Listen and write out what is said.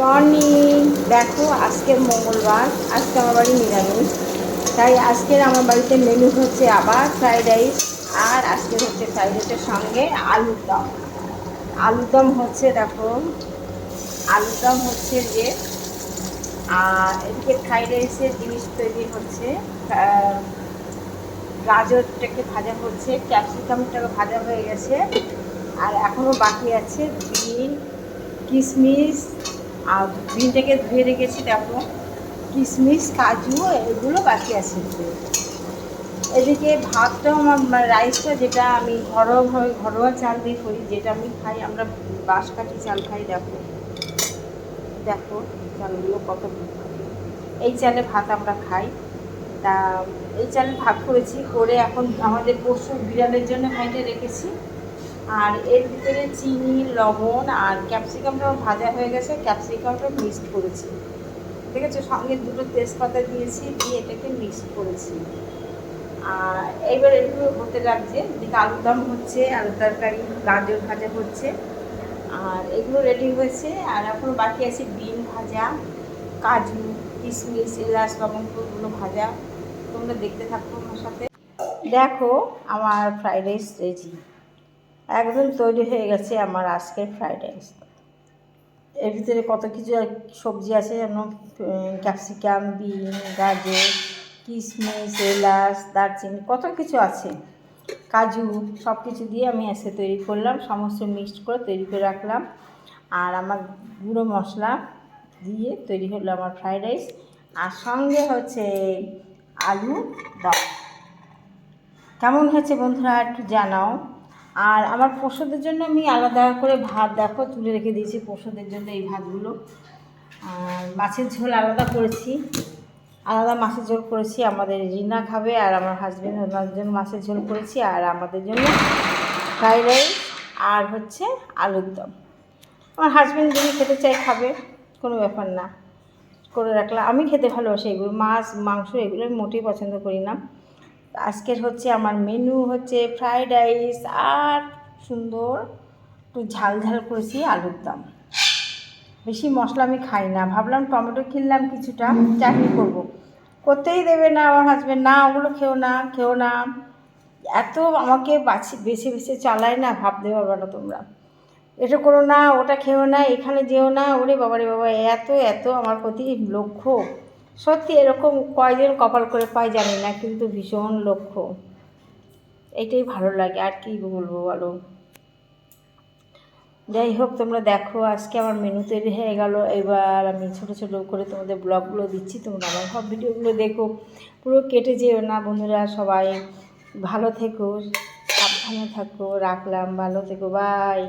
Morning. দেখো আজকের মঙ্গলবার, আজকে আমার বাড়ি নিরামিষ। তাই আজকের আমার বাড়িতে মেনু হচ্ছে আবার ফ্রাইড রাইস আর আজকের হচ্ছে ফ্রাইড রাইসের সঙ্গে আলুর দম। আলুর দম হচ্ছে, দেখো, আলুর দম হচ্ছে যে আর এদিকে ফ্রাইড রাইসের জিনিস তৈরি হচ্ছে গাজরটাকে ভাজা হচ্ছে ক্যাপসিকামটাকে ভাজা হয়ে গেছে। আর এখনও বাকি আছে বিন কিশমিশ আর বিনটাকে ধুয়ে রেখেছি, দেখো। কিশমিশ, কাজু, এগুলো বাকি আছে। এদিকে ভাতটাও আমার মানে রাইসটা যেটা আমি ঘরোয়াভাবে ঘরোয়া চাল দিয়ে করি, যেটা আমি খাই, আমরা বাঁশকাঠি চাল খাই, দেখো। দেখো চালগুলো কত এই চালে ভাত আমরা খাই। তা, এই চালে ভাগ করেছি, করে এখন আমাদের পশু বিড়ালের জন্য হাইটে রেখেছি। আর এর ভিতরে চিনি, লবণ আর ক্যাপসিকামটাও ভাজা হয়ে গেছে, ক্যাপসিকামটা মিক্সড করেছি। ঠিক আছে? সঙ্গে দুটো তেজপাতা দিয়েছি, দিয়ে এটাকে মিক্সড করেছি। আর এইবার এগুলো হতে লাগছে দিকে আলুর দম হচ্ছে আলু তরকারি, গাজর ভাজা হচ্ছে। আর এগুলো রেডি হয়েছে, আর এখনও বাকি আছে বিন ভাজা, কাজু, কিশমিশ, এলাচ লবঙ্গগুলো ভাজা। তোমরা দেখতে থাকো আমার সাথে। দেখো আমার ফ্রাইড রাইস রেডি একদম তৈরি হয়ে গেছে আমার আজকের ফ্রাইড রাইস এর ভিতরে কত কিছু সবজি আছে যেমন ক্যাপসিকাম বিন গাজর কিশমিশ এলাচ, দারচিনি, কত কিছু আছে। কাজু সব কিছু দিয়ে আমি আজকে তৈরি করলাম, সমস্ত মিক্সড করে তৈরি করে রাখলাম। আর আমার গুঁড়ো মশলা দিয়ে তৈরি হলো আমার ফ্রাইড রাইস আর সঙ্গে হচ্ছে আলু দম। কেমন হয়েছে বন্ধুরা একটু জানাও। আর আমার পশুদের জন্য আমি আলাদা করে ভাত দেখো, তুলে রেখে দিয়েছি পশুদের জন্য এই ভাতগুলো। আর মাছের ঝোল আলাদা করেছি, আলাদা মাছের ঝোল করেছি, আমাদের রিনা খাবে আর আমার হাজব্যান্ড ওনার জন্য মাছের ঝোল করেছি আর আমাদের জন্য ফ্রাইড রাইস আর হচ্ছে আলুর দম। আমার হাজব্যান্ড যদি খেতে চাই খাবে, কোনো ব্যাপার না। করে রাখলাম। আমি খেতে ভালোবাসি এগুলো, মাছ, মাংস এগুলো আমি মোটেই পছন্দ করি না। আজকের হচ্ছে আমার মেনু হচ্ছে ফ্রাইড রাইস আর সুন্দর একটু ঝাল ঝাল করেছি আলুর দম। বেশি মশলা আমি খাই না, ভাবলাম টমেটো কিনলাম কিছুটা, চাটনি করব। করতেই দেবে না আমার হাজব্যান্ড না, ওগুলো খেও না খেও না। এত আমাকে বাছি, বেছে বেছে চালায় না, ভাবতে পারবে না তোমরা। এটা করো না, ওটা খেও না, এখানে যেও না, ওরে বাবারে বাবা, এত এত আমার প্রতি লক্ষ্য। সত্যি এরকম কয়জন কপাল করে পায় জানি না, কিন্তু ভীষণ লক্ষ্য। এটাই ভালো লাগে, আর কি বলব বলো? যাই হোক, তোমরা দেখো, আজকে আমার মেনু তৈরি হয়ে গেল। এবার আমি ছোটো ছোটো করে তোমাদের ব্লগগুলো দিচ্ছি, তোমরা আমার সব ভিডিওগুলো দেখো। পুরো কেটে যেও না, বন্ধুরা, সবাই ভালো থেকো, সাবধানে থাকো, রাখলাম, ভালো থেকো বাই